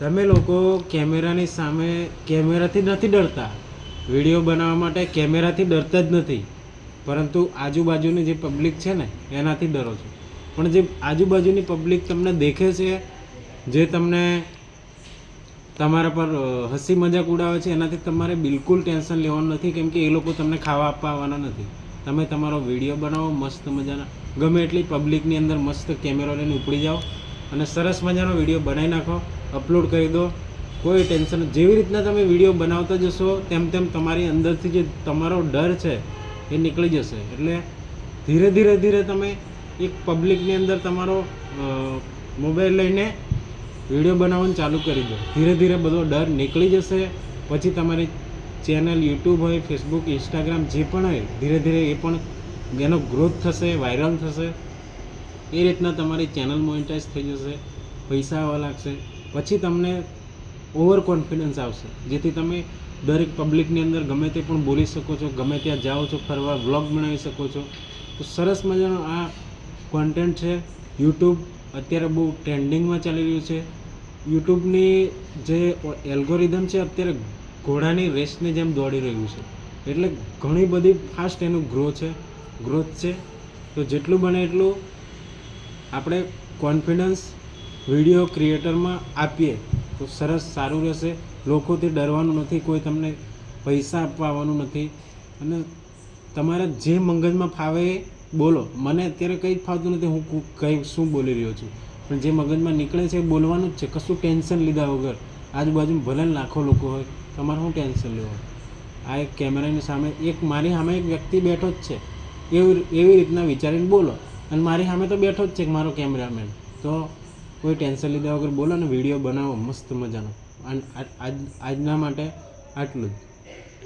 તમે લોકો કેમેરાની સામે કેમેરાથી નથી ડરતા? વીડિયો બનાવવા માટે કેમેરાથી ડરતા જ નથી. પરંતુ આજુબાજુની જે પબ્લિક છે ને, એનાથી ડરો છો. પણ જે આજુબાજુની પબ્લિક તમને દેખે છે, જે તમને તમારા પર હસી મજાક ઉડાવે છે, એનાથી તમારે બિલકુલ ટેન્શન લેવાનું નથી, કેમ કે એ લોકો તમને ખાવા આપવા આવવાના નથી. તમે તમારો વીડિયો બનાવો, મસ્ત મજાના. ગમે એટલી પબ્લિકની અંદર મસ્ત કેમેરો લઈને ઉપડી જાઓ અને સરસ મજાનો વીડિયો બનાવી નાખો. અપલોડ કરી દો. કોઈ ટેન્શન, જેવી રીતના તમે વીડિયો બનાવતા જશો, તેમ તેમ તમારી અંદરથી જે તમારો ડર છે, એ નીકળી જશે. એટલે ધીરે ધીરે ધીરે તમે એક પબ્લિકની અંદર તમારો મોબાઈલ લઈને વીડિયો બનાવવાનું ચાલુ કરી દો. ધીરે ધીરે બધો ડર નીકળી જશે. પછી તમારી ચેનલ યુટ્યુબ હોય, ફેસબુક, ઇન્સ્ટાગ્રામ, જે પણ હોય, ધીરે ધીરે એ પણ એનો ગ્રોથ થશે, વાયરલ થશે. એ રીતના તમારી ચેનલ મોનિટાઇઝ થઈ જશે. પૈસા આવવા લાગશે. પછી તમને ઓવર કોન્ફિડન્સ આવશે. જેથી તમે દરેક પબ્લિકની અંદર ગમે તે પણ બોલી શકો છો, ગમે ત્યાં જાઓ છો, ફરવા વ્લોગ બનાવી શકો છો. તો સરસ મજાનો આ કોન્ટેન્ટ છે. યુટ્યુબ અત્યારે બહુ ટ્રેન્ડિંગમાં ચાલી રહ્યું છે. યુટ્યુબની જે એલ્ગોરિધમ છે, અત્યારે ઘોડાની રેસની જેમ દોડી રહ્યું છે. એટલે ઘણી બધી ફાસ્ટ એનું ગ્રો છે ગ્રોથ છે. તો જેટલું બને એટલું આપણે કોન્ફિડન્સ વીડિયો ક્રિએટરમાં આપીએ તો સરસ સારું રહેશે. લોકોથી ડરવાનું નથી, કોઈ તમને પૈસા આપવા નથી. અને તમારે જે મગજમાં ફાવે એ બોલો. મને અત્યારે કંઈ જ ફાવતું નથી, હું કંઈ, શું બોલી રહ્યો છું? પણ જે મગજમાં નીકળે છે એ બોલવાનું જ છે. કશું ટેન્શન લીધા વગર. આજુબાજુ ભલે લાખો લોકો હોય, તમારે શું ટેન્શન લેવું? આ એક કેમેરાની સામે, એક મારી સામે એક વ્યક્તિ બેઠો જ છે. એવી એવી રીતના વિચારીને બોલો. અને મારી સામે તો બેઠો જ છે મારો કેમેરામેન. તો કોઈ ટેન્શન લીધા વગર બોલો ને, વીડિયો બનાવો, મસ્ત મજાનો. અને આજ આજના માટે આટલું જ.